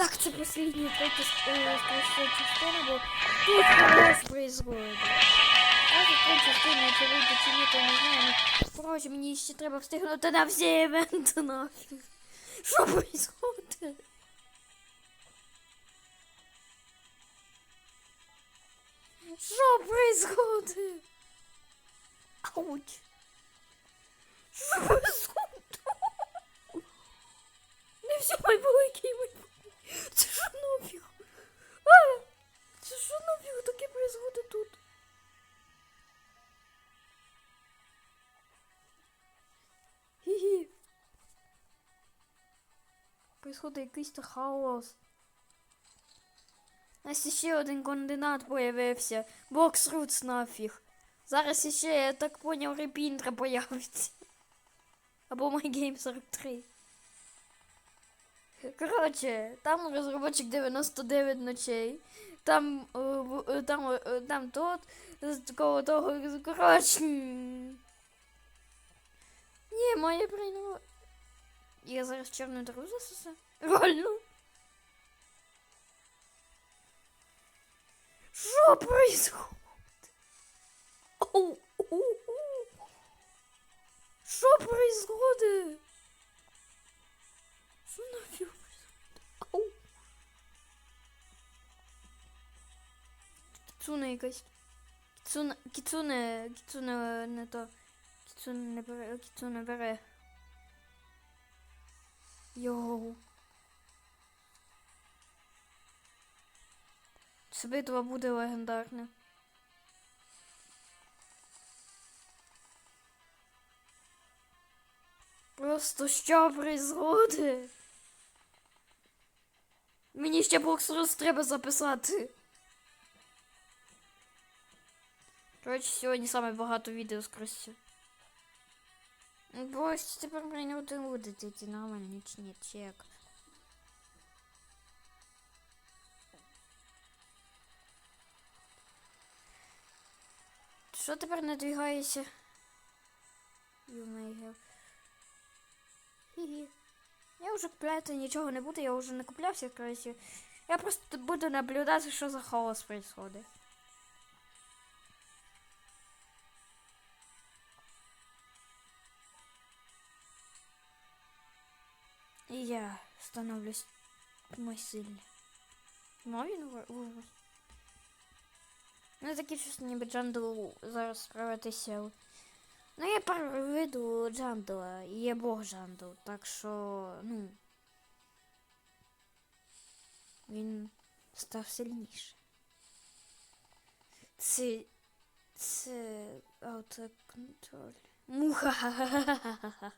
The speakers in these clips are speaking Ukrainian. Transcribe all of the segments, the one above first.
Так, це последня третя е, третя частина, бо тут хорош происходит. Третя частина, чи вийде, чи ні, то не знаю. Ну, коротше, мені ще треба встигнути на всі івенти нафіг. Що происходит? Що происходит? Ауч. Що происходит? Не все мой великий мой. Це що нафіг? А! Це що нафіг таке происходит тут? Хі-хі. Происходит якийсь хаос. У нас ще один координат появився. Бокс Рутс нафіг. Зараз ще, я так поняв, репінтра появиться. Або My Game 43. Коротше, там розробочик 99 ночей. Там, е, е, там, е, там тот, з такого того, коротше. Ні, моє прийняла. Я зараз чорну дорогу засуса. Реально. Що происходит? Что происходит? Что нафиг Кіцуне якась. Кіцуне, кіцуне, кіцуне не то. Кіцуне не бере, кіцуне бере. Йоу. Це битва буде легендарна. Просто що происходит? Мені ще боксрус треба записати. Коротше, сьогодні саме багато відео скрізь. Бо ось тепер мені один буде ті нормально, чи ні, чек. Що тепер надвигається? May. Хі-хі. Я вже купляти нічого не буду, я вже не куплявся, коротше. Я просто буду наблюдати, що за хаос происходит. Я становлюсь мой сильний. Ну, він вирос. Ну, таке щось ніби Джандл зараз справитися. Ну, я проведу Джандала, і є Бог Джандал, так що, ну. Він став сильніший. Це. Це автоконтроль. Муха.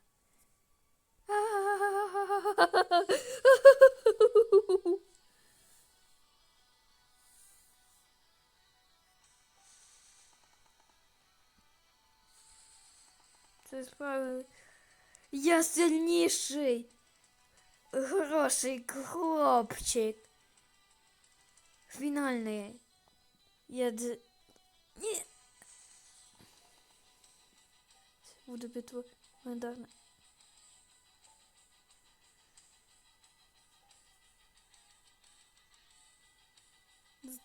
Це справа. Я сильніший. Хороший хлопчик. Фінальний. Я д... Ні. Буде битва легендарна.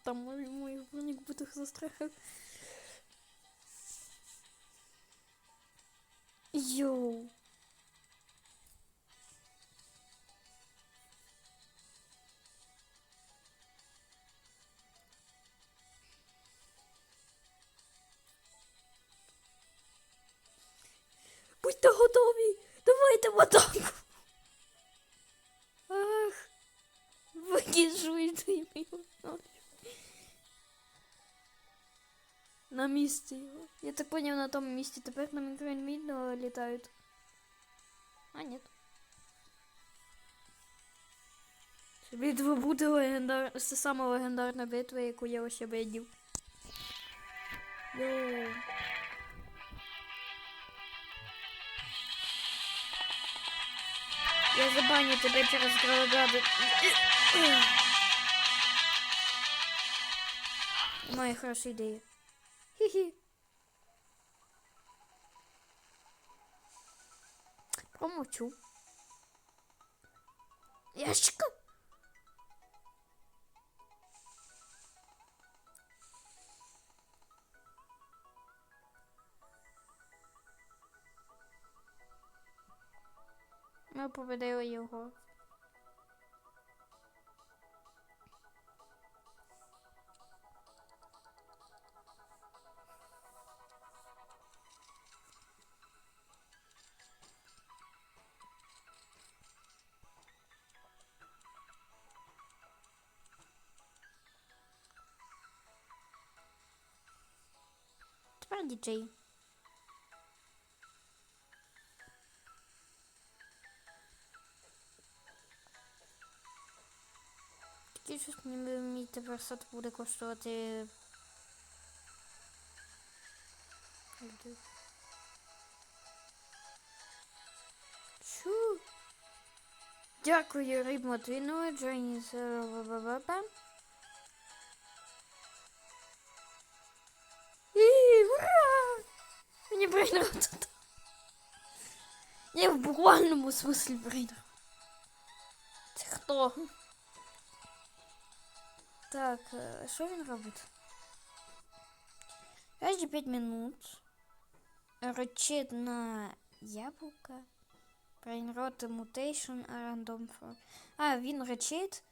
Там мой, мой броник буде застрахав. Будьте готові! Давайте в атаку! Ах, вигіжуйте його. На місці його. Я так поняв на тому місці. Тепер на мікроінмідно літають. А, нет. Битва буде легендар... Це сама легендарна битва, яку я ще видів. Йоу. Я забаню тебе через Гралагаду. Моя хорошая идея. Хи-хи. Промолчу. Ящика. Ми победили його. Тепер діджей. Щось не тепер сад буде коштувати. Чу? Дякую, Рибмо Твіну, Джоніс. Ба-ба-ба. І, ура! Мені брейнер тут. Я в буквальному смислі брейнер. Це хто? Так, е, що він робить? Каждые 5 минут рычит на яблуко. Brainrot mutation а random for. А, він рычит.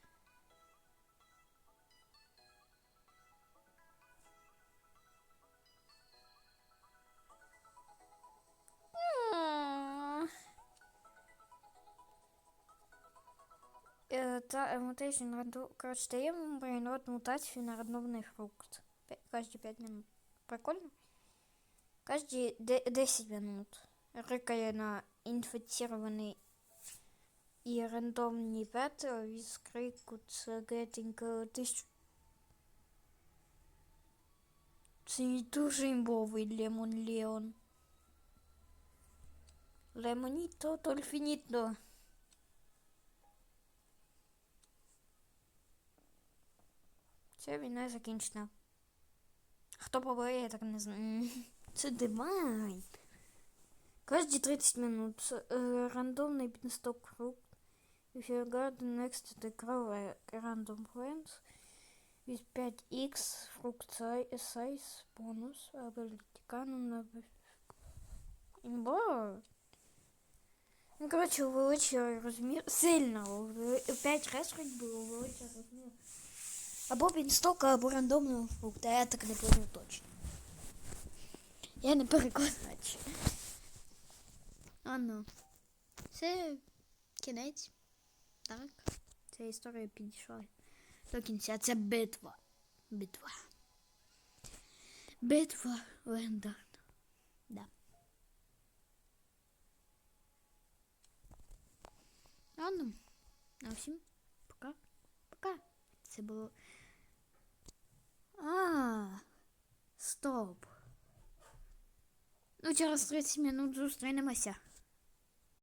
Та е, mutation рандом... Короче, даємо brainrot мутацію на рандомний фрукт. Пя- Каждые 5 минут. Прикольно? Каждые де- 10 минут рыкая на инфицированный и рандомный петр из крикут getting тисяч. Це не дуже імбовий Лемон Леон. Лемоніто тольфініто. Це війна закінчена. Хто побоє, я так не знаю. Це дивайн. Каждые 30 минут э, рандомный пинсток круг. If you got the next to the grow a random friends with 5x fruit si- size bonus ability canon на Имба. Ну, короче, увеличили розмір сильно. уве- П'ять раз хоч би увеличили розмір. Або пінстока, або рандомного фрукта. Я так не пам'ятаю точно. Я не переконач. А ну. Це кінець. Так. Ця історія підійшла до кінця. Це битва. Битва. Битва легендарна. Да. А ну. А всім пока. Пока. Це було. А. Стоп. Ну, через 30 минут зустрінемося.